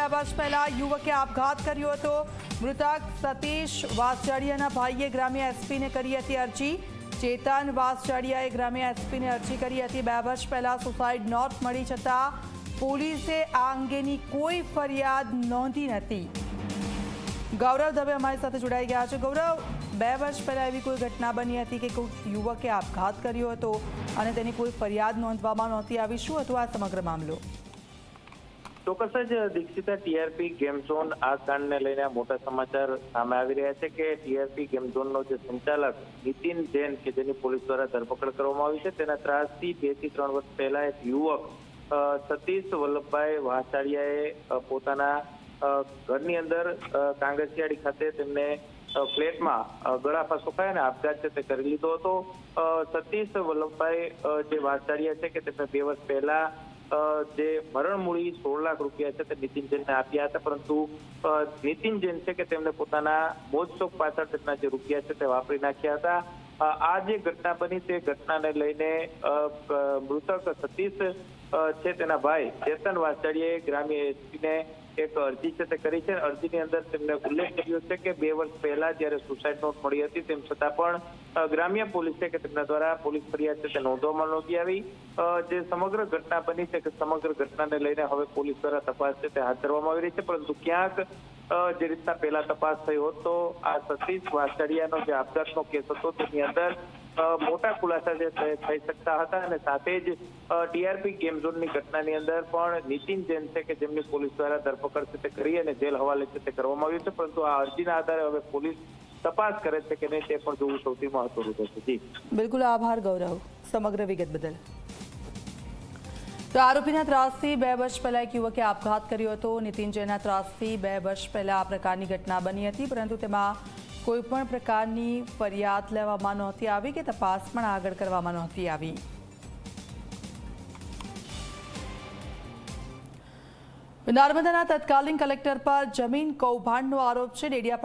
બે વર્ષ પહેલા યુવકે આપઘાત કર્યો હતો. મૃતક સતીશ વાસજાડિયાના ભાઈએ ગ્રામ્ય એસપીને કરી હતી અરજી. ચેતન વાસજાડિયાએ ગ્રામ્ય એસપીને અરજી કરી હતી. બે વર્ષ પહેલા સુસાઇડ નોટ મળી છતાં પોલીસે આ અંગેની કોઈ ફરિયાદ નોંધી નથી. ગૌરવ દવે અમારી સાથે જોડાઈ ગયા છે. ગૌરવ, બે વર્ષ પહેલા એવી કોઈ ઘટના બની હતી કે કોઈ યુવકે આપઘાત કર્યો હતો અને તેની કોઈ ફરિયાદ નોંધવામાં નહોતી આવી? શું હતું આ સમગ્ર મામલો? ચોક્કસ જ દીક્ષિતા ટીઆરપી ગેમ ઝોન આ કાંડને લઈને મોટા સમાચાર સામે આવી રહ્યા છે કે ટીઆરપી ગેમ ઝોનનો જે સંચાલક નીતિન જૈન કે જેની પોલીસ દ્વારા ધરપકડ કરવામાં આવી છે, તેના ત્રાસથી બેથી ત્રણ વર્ષ પહેલા એક યુવક સતીશ વલ્લભભાઈ વાસાડિયાએ પોતાના ઘરની અંદર કાંગસિયાળી ખાતે તેમને ફ્લેટમાં ગળાફા સુકાય અને આપઘાત છે તે કરી લીધો હતો. સતીશ વલ્લભભાઈ જે વાસાડિયા છે કે તેમને બે વર્ષ પહેલા જે મરણમૂળી સોળ લાખ રૂપિયા છે તે નીતિન જૈનને આપ્યા હતા, પરંતુ નીતિન જૈન છે કે તેમને પોતાના મોજશોખ પાછળ તેમના જે રૂપિયા છે તે વાપરી નાખ્યા હતા. આ જે ઘટના બની તે ઘટનાને લઈને મૃતક સતીશ છે તેના ભાઈ ચેતન વાચાડીએ ગ્રામ્ય એસપીને એક અરજી છે તે કરી છે. અરજીની અંદર તેમને ઉલ્લેખ કર્યો છે કે બે વર્ષ પહેલા જ્યારે સુસાઇડ નોટ મળી હતી, તેમ છતાં પણ ગ્રામ્ય પોલીસે કે તેમના દ્વારા પોલીસ ફરિયાદ છે તે નોંધવામાં નહોતી આવી. જે સમગ્ર ઘટના બની છે કે સમગ્ર ઘટનાને લઈને હવે પોલીસ દ્વારા તપાસ છે તે હાથ ધરવામાં આવી રહી છે, પરંતુ ક્યાંક જે રીતના પહેલા તપાસ થઈ હોત, આ સતીશ વાસડિયાનો જે આપઘાતનો કેસ હતો, તેની અંદર મોટા ખુલાસા જે થઈ શકતા હતા અને સાથે જ ટીઆરપી ગેમ ઝોનની ઘટનાની અંદર પણ નીતિન જૈન છે કે જેમની પોલીસ દ્વારા ધરપકડ છે તે કરી અને જેલ હવાલે છે તે કરવામાં આવ્યું છે, પરંતુ આ અરજીના આધારે હવે પોલીસ તપાસ કરે છે કે નહીં તે પણ જોવું સૌથી મહત્વનું રહેશે. જી. બિલકુલ આભાર ગૌરવ, સમગ્ર વિગત બદલ. તો આરોપીના ત્રાસથી બે વર્ષ પહેલા એક યુવકે આપઘાત કર્યો હતો. નીતિન જૈનના ત્રાસથી બે વર્ષ પહેલા આ પ્રકારની ઘટના બની હતી, પરંતુ તેમાં કોઈ પણ પ્રકારની ફરિયાદ લેવામાં નહોતી આવી કે તપાસ પણ આગળ કરવામાં નહોતી આવી. નર્મદાના તત્કાલીન કલેક્ટર પર જમીન કૌભાંડનો આરોપ છે. ડેડિયા